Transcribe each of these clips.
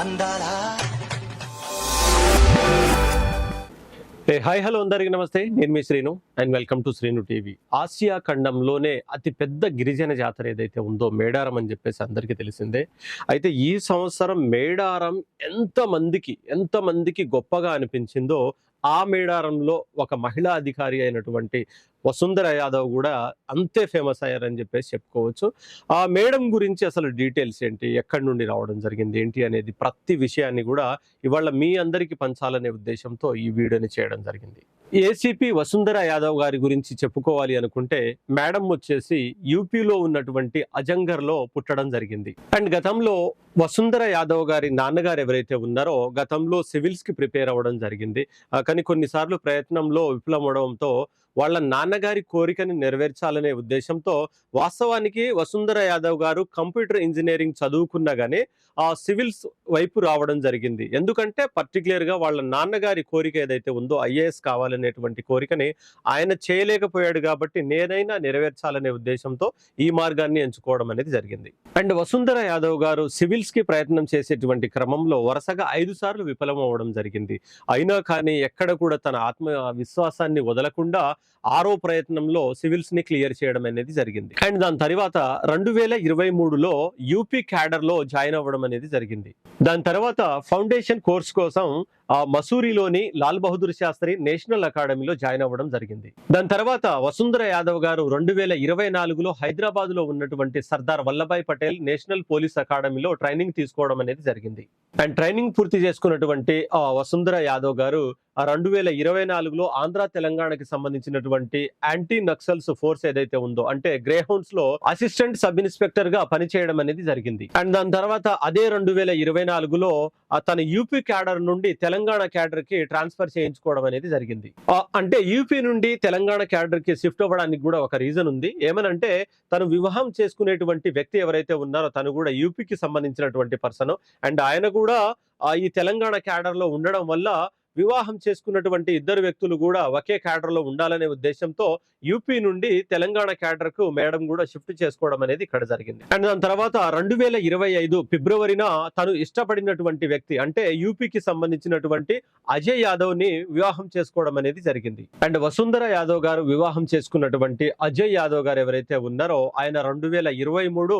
అందాలా? Hi hello అందరికీ నమస్తే. నేను మీ Srinu and welcome to Srinu TV. Asia ఖండంలోనే అతి పెద్ద గిరిజన జాతర ఏదైతే ఉందో మేడారం అని చెప్పేసి అందరికీ తెలిసిందే. అయితే ఈ సంవత్సరం మేడారం ఎంతమందికి ఎంతమందికి గొప్పగా అనిపించిందో ఆ మేడారంలో ఒక మహిళా అధికారి అయినటువంటి వసుంధర యాదవ్ కూడా అంతే ఫేమస్ అయ్యారని చెప్పేసి చెప్పుకోవచ్చు. ఆ మేడం గురించి అసలు డీటెయిల్స్ ఏంటి? ఎక్కడి నుండి రావడం జరిగింది? ఏంటి అనేది ప్రతి విషయాన్ని కూడా ఇవాళ మీ అందరికీ పంచాలనే ఉద్దేశంతో ఈ వీడియోని చేయడం జరిగింది. ఏసీపీ వసుంధర యాదవ్ గారి గురించి చెప్పుకోవాలి అనుకుంటే మేడం వచ్చేసి యూపీలో ఉన్నటువంటి అజంగర్లో పుట్టడం జరిగింది. అండ్ గతంలో వసుంధర యాదవ్ గారి నాన్నగారు ఎవరైతే ఉన్నారో గతంలో సివిల్స్కి ప్రిపేర్ అవ్వడం జరిగింది. కానీ కొన్నిసార్లు ప్రయత్నంలో విఫలమవడంతో వాళ్ళ నాన్నగారి కోరికని నెరవేర్చాలనే ఉద్దేశంతో వాస్తవానికి వసుంధర యాదవ్ గారు కంప్యూటర్ ఇంజనీరింగ్ చదువుకున్నా కానీ ఆ సివిల్స్ వైపు రావడం జరిగింది. ఎందుకంటే పర్టికులర్గా వాళ్ళ నాన్నగారి కోరిక ఏదైతే ఉందో ఐఏఎస్ కావాలనేటువంటి కోరికని ఆయన చేయలేకపోయాడు కాబట్టి నేనైనా నెరవేర్చాలనే ఉద్దేశంతో ఈ మార్గాన్ని ఎంచుకోవడం అనేది జరిగింది. అండ్ వసుంధర యాదవ్ గారు సివిల్స్కి ప్రయత్నం చేసేటువంటి క్రమంలో వరుసగా ఐదు సార్లు విఫలం అవ్వడం జరిగింది. అయినా కానీ ఎక్కడ కూడా తన ఆత్మ విశ్వాసాన్ని వదలకుండా ఆరో ప్రయత్నంలో సివిల్స్ని క్లియర్ చేయడం అనేది జరిగింది. అండ్ దాని తర్వాత రెండు వేల ఇరవై మూడులో యూపీ క్యాడర్లో జాయిన్ అవ్వడం అనేది జరిగింది. దాని తర్వాత ఫౌండేషన్ కోర్స్ కోసం మసూరిలోని లాల్ బహదూర్ శాస్త్రి నేషనల్ అకాడమీలో జాయిన్ అవ్వడం జరిగింది. దాని తర్వాత వసుంధర యాదవ్ గారు రెండు వేల ఇరవై నాలుగులో హైదరాబాద్లో ఉన్నటువంటి సర్దార్ వల్లభాయ్ పటేల్ నేషనల్ పోలీస్ అకాడమీలో ట్రైనింగ్ తీసుకోవడం అనేది జరిగింది. అండ్ ట్రైనింగ్ పూర్తి చేసుకున్నటువంటి వసుంధర యాదవ్ గారు రెండు వేల ఇరవై నాలుగులో ఆంధ్ర తెలంగాణకి సంబంధించినటువంటి యాంటీ నక్సల్స్ ఫోర్స్ ఏదైతే ఉందో అంటే గ్రే హౌండ్స్లో అసిస్టెంట్ సబ్ ఇన్స్పెక్టర్గా పనిచేయడం అనేది జరిగింది. అండ్ దాని తర్వాత అదే రెండు వేల ఇరవై నాలుగులో తన యూపీ క్యాడర్ నుండి తెలంగాణ క్యాడర్కి ట్రాన్స్ఫర్ చేయించుకోవడం అనేది జరిగింది. అంటే యూపీ నుండి తెలంగాణ క్యాడర్కి షిఫ్ట్ అవ్వడానికి కూడా ఒక రీజన్ ఉంది. ఏమనంటే తను వివాహం చేసుకునేటువంటి వ్యక్తి ఎవరైతే ఉన్నారో తను కూడా యూపీకి సంబంధించినటువంటి పర్సన్ అండ్ ఆయన కూడా ఈ తెలంగాణ క్యాడర్లో ఉండడం వల్ల వివాహం చేసుకున్నటువంటి ఇద్దరు వ్యక్తులు కూడా ఒకే క్యాడర్లో ఉండాలనే ఉద్దేశంతో యూపీ నుండి తెలంగాణ క్యాడర్కు మేడం కూడా షిఫ్ట్ చేసుకోవడం అనేది ఇక్కడ జరిగింది. అండ్ దాని తర్వాత రెండు వేల ఇరవై ఐదు ఫిబ్రవరిన తను ఇష్టపడినటువంటి వ్యక్తి అంటే యూపీకి సంబంధించినటువంటి అజయ్ యాదవ్ని వివాహం చేసుకోవడం అనేది జరిగింది. అండ్ వసుంధర యాదవ్ గారు వివాహం చేసుకున్నటువంటి అజయ్ యాదవ్ గారు ఎవరైతే ఉన్నారో ఆయన రెండు వేల ఇరవై మూడు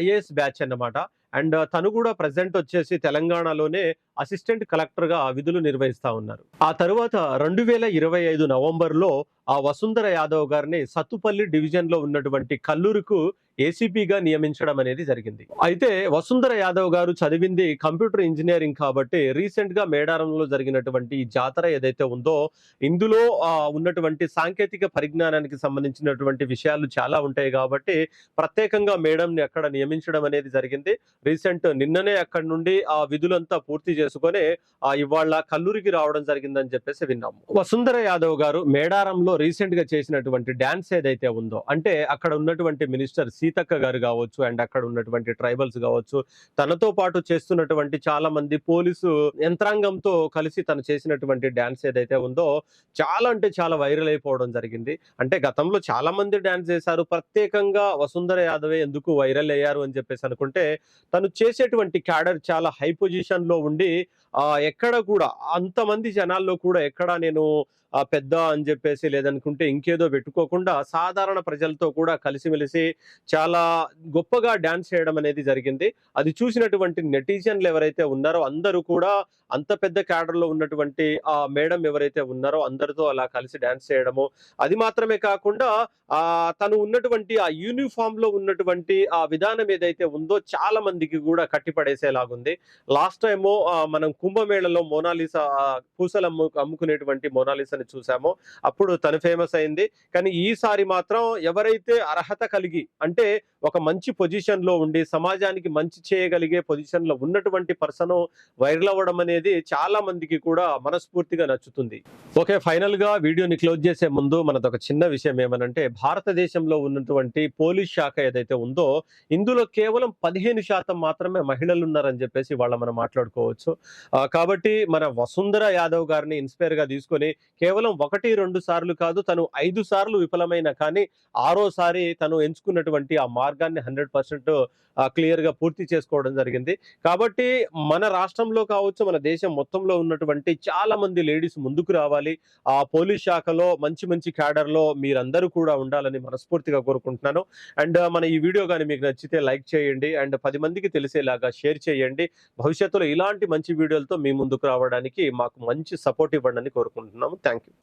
ఐఏఎస్ బ్యాచ్ అన్నమాట. అండ్ తను కూడా ప్రజెంట్ వచ్చేసి తెలంగాణలోనే అసిస్టెంట్ కలెక్టర్గా విధులు నిర్వహిస్తా ఉన్నారు. ఆ తరువాత రెండు వేల ఇరవై ఐదు నవంబర్లో ఆ వసుంధర యాదవ్ గారిని సత్తుపల్లి డివిజన్లో ఉన్నటువంటి కల్లూరుకు ఏసీపీగా నియమించడం అనేది జరిగింది. అయితే వసుంధర యాదవ్ గారు చదివింది కంప్యూటర్ ఇంజనీరింగ్ కాబట్టి రీసెంట్గా మేడారంలో జరిగినటువంటి జాతర ఏదైతే ఉందో ఇందులో ఉన్నటువంటి సాంకేతిక పరిజ్ఞానానికి సంబంధించినటువంటి విషయాలు చాలా ఉంటాయి కాబట్టి ప్రత్యేకంగా మేడం ని అక్కడ నియమించడం అనేది జరిగింది. రీసెంట్ నిన్ననే అక్కడ నుండి ఆ విధులంతా పూర్తి చేసుకొని ఆ ఇవాళ కల్లూరికి రావడం జరిగిందని చెప్పేసి విన్నాము. వసుంధర యాదవ్ గారు మేడారంలో రీసెంట్గా చేసినటువంటి డాన్స్ ఏదైతే ఉందో అంటే అక్కడ ఉన్నటువంటి మినిస్టర్ సీతక్క గారు కావచ్చు అండ్ అక్కడ ఉన్నటువంటి ట్రైబల్స్ కావచ్చు తనతో పాటు చేస్తున్నటువంటి చాలా మంది పోలీసు యంత్రాంగంతో కలిసి తను చేసినటువంటి డాన్స్ ఏదైతే ఉందో చాలా అంటే చాలా వైరల్ అయిపోవడం జరిగింది. అంటే గతంలో చాలా మంది డాన్స్ చేశారు ప్రత్యేకంగా వసుంధర యాదవే ఎందుకు వైరల్ అయ్యారు అని చెప్పేసి అనుకుంటే తను చేసేటువంటి క్యాడర్ చాలా హై పొజిషన్లో ఉండి ఎక్కడ కూడా అంతమంది జనాల్లో కూడా ఎక్కడ నేను పెద్ద అని చెప్పేసి లేదనుకుంటే ఇంకేదో పెట్టుకోకుండా సాధారణ ప్రజలతో కూడా కలిసిమెలిసి చాలా గొప్పగా డాన్స్ చేయడం అనేది జరిగింది. అది చూసినటువంటి నెటిజన్లు ఎవరైతే ఉన్నారో అందరూ కూడా అంత పెద్ద క్యాడర్లో ఉన్నటువంటి ఆ మేడం ఎవరైతే ఉన్నారో అందరితో అలా కలిసి డాన్స్ చేయడము అది మాత్రమే కాకుండా ఆ తను ఉన్నటువంటి ఆ యూనిఫామ్లో ఉన్నటువంటి ఆ విధానం ఏదైతే ఉందో చాలా మందికి కూడా కట్టిపడేసేలాగుంది. లాస్ట్ టైము మనం కుంభమేళలో మోనాలిసా పూసలు అమ్ము అమ్ముకునేటువంటి మోనాలిసాని చూసామో అప్పుడు తను ఫేమస్ అయింది. కానీ ఈసారి మాత్రం ఎవరైతే అర్హత కలిగి అంటే ఒక మంచి పొజిషన్లో ఉండి సమాజానికి మంచి చేయగలిగే పొజిషన్లో ఉన్నటువంటి పర్సన్ వైరల్ అవ్వడం అనేది చాలా మందికి కూడా మనస్ఫూర్తిగా నచ్చుతుంది. ఓకే ఫైనల్గా వీడియోని క్లోజ్ చేసే ముందు మనది ఒక చిన్న విషయం ఏమనంటే భారతదేశంలో ఉన్నటువంటి పోలీస్ శాఖ ఏదైతే ఉందో ఇందులో కేవలం పదిహేను శాతం మాత్రమే మహిళలు ఉన్నారని చెప్పేసి వాళ్ళ మనం మాట్లాడుకోవచ్చు. కాబట్టి మన వసుంధర యాదవ్ గారిని ఇన్స్పైర్గా తీసుకొని కేవలం ఒకటి రెండు సార్లు కాదు తను ఐదు సార్లు విఫలమైన కానీ ఆరోసారి తను ఎంచుకున్నటువంటి ఆ మార్గాన్ని హండ్రెడ్ పర్సెంట్ క్లియర్గా పూర్తి చేసుకోవడం జరిగింది. కాబట్టి మన రాష్ట్రంలో కావచ్చు మన దేశం మొత్తంలో ఉన్నటువంటి చాలా మంది లేడీస్ ముందుకు రావాలి. ఆ పోలీస్ శాఖలో మంచి మంచి క్యాడర్లో మీరందరూ కూడా ఉండాలని మనస్ఫూర్తిగా కోరుకుంటున్నాను. అండ్ మన ఈ వీడియో కానీ మీకు నచ్చితే లైక్ చేయండి. అండ్ పది మందికి తెలిసేలాగా షేర్ చేయండి. భవిష్యత్తులో ఇలాంటి మంచి వీడియోలతో మీ ముందుకు రావడానికి మాకు మంచి సపోర్ట్ ఇవ్వండి అని కోరుకుంటున్నాము. Thank you.